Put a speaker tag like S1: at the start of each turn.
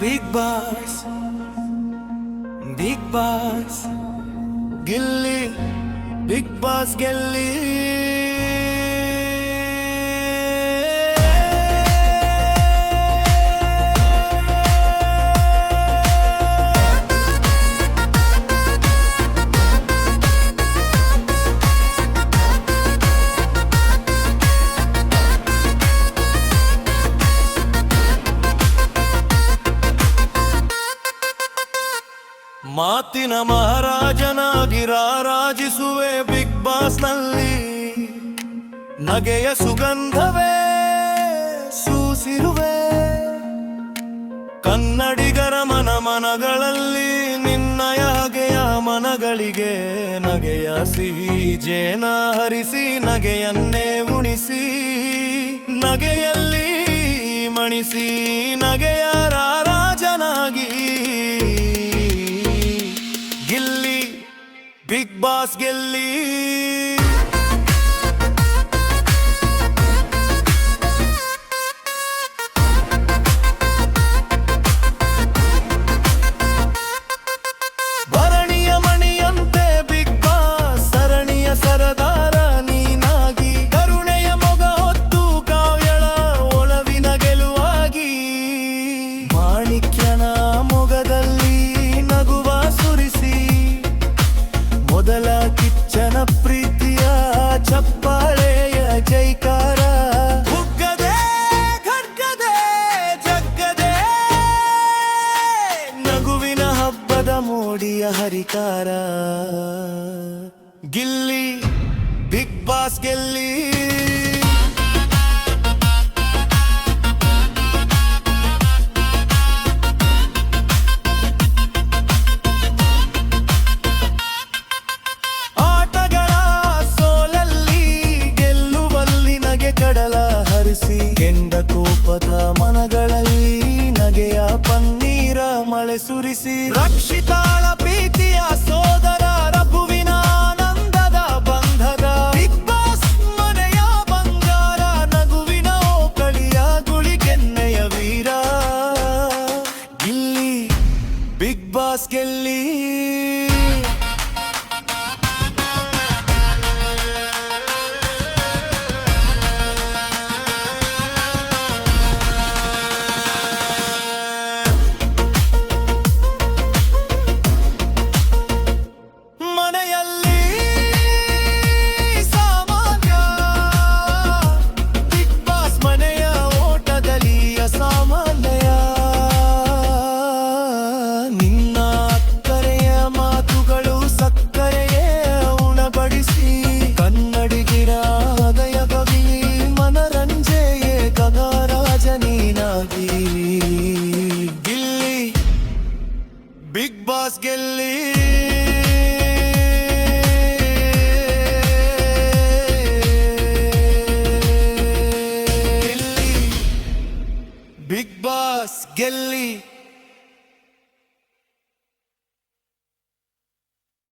S1: Bigg Boss Bigg Boss Gilli Bigg Boss Gilli ಮಾತಿನ ಮಹಾರಾಜನಾಗಿ ರಾರಾಜಿಸುವೆ big ಬಾಸ್ನಲ್ಲಿ. ನಗೆಯ ಸುಗಂಧವೇ ಸೂಸಿರುವೆ. ಕನ್ನಡಿಗರ ಮನ ಮನಗಳಲ್ಲಿ ನಿನ್ನಯ ಹಗೆಯ ಮನಗಳಿಗೆ ನಗೆಯ ಸಿಹಿ ಜೇನ ಹರಿಸಿ, ನಗೆಯನ್ನೇ ಉಣಿಸಿ, ನಗೆಯಲ್ಲಿ ಮಣಿಸಿ. ಬಿಗ್ ಮೊದಲ ಕಿಚ್ಚನ ಪ್ರೀತಿಯ ಚಪ್ಪಾಳೆಯ ಜೈಕಾರ. ಹುಗ್ಗದೆ ಖಡ್ಗದೆ ಜಗ್ಗದೆ. ನಗುವಿನ ಹಬ್ಬದ ಮೋಡಿಯ ಹರಿಕಾರ. ಗಿಲ್ಲಿ ಬಿಗ್ ಬಾಸ್ ಗೆಲ್ಲಿ ಹರಿಸಿ ಕೆಂಡ ಕೋಪದ ಮನಗಳಲ್ಲಿ ನಗೆಯ ಪನ್ನೀರ ಮಳೆ ಸುರಿಸಿ. ರಕ್ಷಿತಾಳ ಪ್ರೀತಿಯ ಸೋದರ ರಘುವಿನ ಆನಂದದ ಬಂಧದ ಬಾಸ್ ಮನೆಯ ಬಂಗಾರ ನಗುವಿನ ಓಕಳಿಯ ಗುಳಿಗೆನ್ನೆಯ ವೀರ. ಇಲ್ಲಿ ಬಿಗ್ ಬಾಸ್ ಗೆಲ್ಲಿ. ಬಿಗ್ ಬಾಸ್ ಗೆಲ್ಲಿ. ಗೆಲ್ಲಿ. Big boss ಗೆಲ್ಲಿ.